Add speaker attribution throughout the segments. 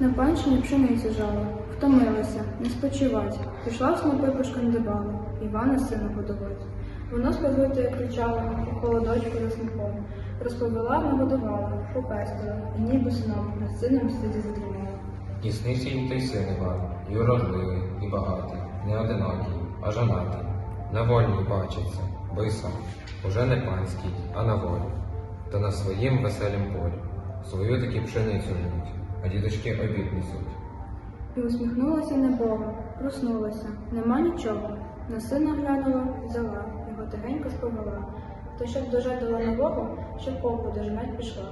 Speaker 1: Іванчині пшеницю жала, втомилася, не спочивать, пішла в снопи пошкандибала, Івана сина годувати. Воно з побитою кричала, у холодочку за снопом, розповіла, нагодувала, попестила, і ніби сном над сином сиді задрімала.
Speaker 2: І снився їй той син Іван, і уродливий, і багатий, не одинокий, а жонатий. На вольній бачиться, бо й сам, уже не панський, а на волі. Та на своїм веселім полі. Свою таки пшеницю жнуть, а дідочки обід несуть.
Speaker 1: І усміхнулася небога, проснулася, нема нічого. На сина глянула, взяла, його тихенько сповела. То щоб дожадала нового, щоб попу дожинать пішла.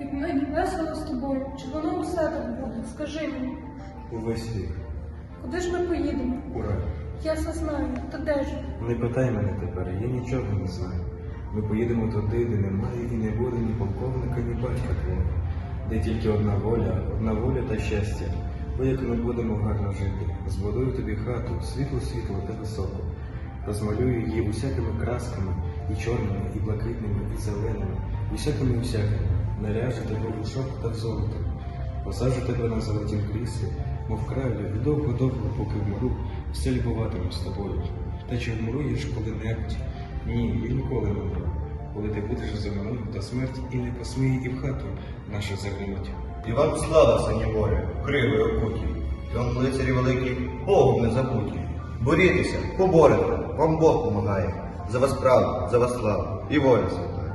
Speaker 3: Як мені весело з тобою, чи воно усе так буде? Скажи мені,
Speaker 4: Увесь вік.
Speaker 3: куди ж ми поїдемо?
Speaker 4: Ура!
Speaker 3: Я все знаю, то де ж?
Speaker 4: Не питай мене тепер, я нічого не знаю. Ми поїдемо туди, де немає і не буде ні полковника, ні батька твого. Де тільки одна воля, одна воля та щастя. Бо як ми будемо гарно жити, збудую тобі хату, світло-світло та високу. Розмалюю її усякими красками, і чорними, і блакитними, і зеленими, і всякими всякими. Наряжу тебе у шовк та в золото. Посаджу тебе на золотім кріслі, мов кралю, і довго-довго, поки вмру, все любуватиму з тобою. Та чи вмруєш коли-небудь? Ні, я ніколи не вмру. Коли ти будеш за мною, та смерть і не посміє і в хату нашу.
Speaker 5: І вам слава, сині море, кривий окуті, Тьом лицарі великі, Богу не забуті. Борітеся, поборете, вам Бог помагає. За вас правду, за вас славу і воля свята.